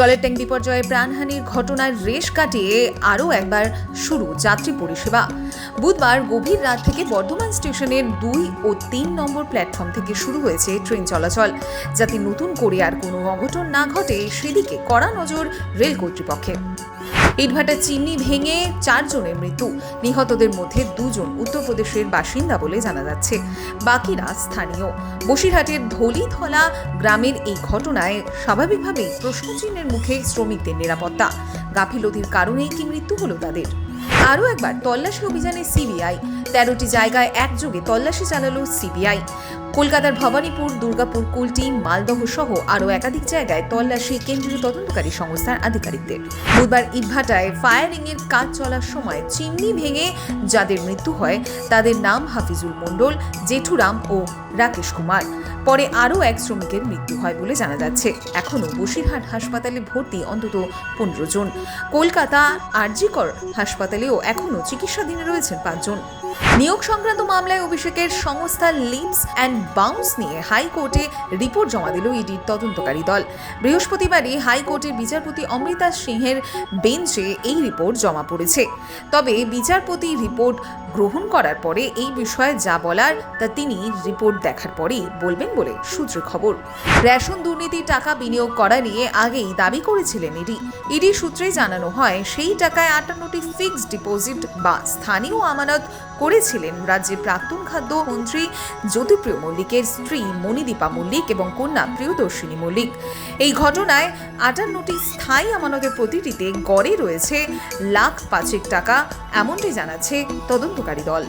জলের ট্যাঙ্ক বিপর্যয়ে প্রাণহানির ঘটনার রেশ কাটিয়ে আরও একবার শুরু যাত্রী পরিষেবা। বুধবার গভীর রাত থেকে বর্ধমান স্টেশনের দুই ও তিন নম্বর প্ল্যাটফর্ম থেকে শুরু হয়েছে ট্রেন চলাচল। যাতে নতুন করে আর কোনো অঘটন না ঘটে, সেদিকে কড়া নজর রেল কর্তৃপক্ষের ইটভাটার চিমনি ভেঙে চারজনের মৃত্যু। নিহতদের মধ্যে দুজন উত্তরপ্রদেশের বাসিন্দা বলে জানা যাচ্ছে। বাকিরা স্থানীয়। বসিরহাটের ধলিথলা গ্রামের এই ঘটনায় স্বাভাবিকভাবেই প্রশ্নচিহ্নের মুখে শ্রমিকদের নিরাপত্তা। গাফিলতির কারণেই কি মৃত্যু হলো তাদের? আরও একবার তল্লাশি অভিযানে সিবিআই। তেরোটি জায়গায় একযোগে তল্লাশি চালালো সিবিআই। কলকাতার ভবানীপুর, দুর্গাপুর, কুলটি, মালদহ সহ আরও একাধিক জায়গায় তল্লাশি কেন্দ্রীয় তদন্তকারী সংস্থার আধিকারিকদের। বুধবার ইটভাটায় ফায়ারিং এর কাজ চলার সময় চিমনি ভেঙে যাদের মৃত্যু হয়, তাদের নাম হাফিজুল মণ্ডল জেঠুরাম ও রাকেশ কুমার। পরে আরও এক শ্রমিকের মৃত্যু হয় বলে জানা যাচ্ছে। এখনও বসিরহাট হাসপাতালে ভর্তি অন্তত পনেরো জন। কলকাতা আরজিকর হাসপাতালেও এখনও চিকিৎসাধীনে রয়েছেন পাঁচজন। নিয়োগ সংক্রান্ত মামলায় অভিষেকের সংস্থা লিমস অ্যান্ড বাউন্স নিয়ে হাইকোর্টে রিপোর্ট জমা দিল ইডির তদন্তকারী দল। বৃহস্পতিবারই হাইকোর্টের বিচারপতি অমৃতা সিংহের বেঞ্চে এই রিপোর্ট জমা পড়েছে। তবে বিচারপতি রিপোর্ট গ্রহণ করার পরে এই বিষয়ে যা বলার তা তিনি রিপোর্ট দেখার পরেই বলবেন বলে সূত্রে খবর। রেশন দুর্নীতির টাকা বিনিয়োগ করা নিয়ে আগেই দাবি করেছিলেন ইডি। ইডি সূত্রে জানানো হয়, সেই টাকায় আটান্নটি ফিক্সড ডিপোজিট বা স্থানীয় আমানত করেছিলেন রাজ্যের প্রাক্তন খাদ্য মন্ত্রী জ্যোতিপ্রিয় মল্লিকের স্ত্রী মণিদীপা মল্লিক এবং কন্যা প্রিয়দর্শিনী মল্লিক। এই ঘটনায় আটান্নটি স্থায়ী আমানতের প্রতিটিতে গড়ে রয়েছে লাখ পাঁচেক টাকা, এমনটি জানাচ্ছে তদন্তকারী দল।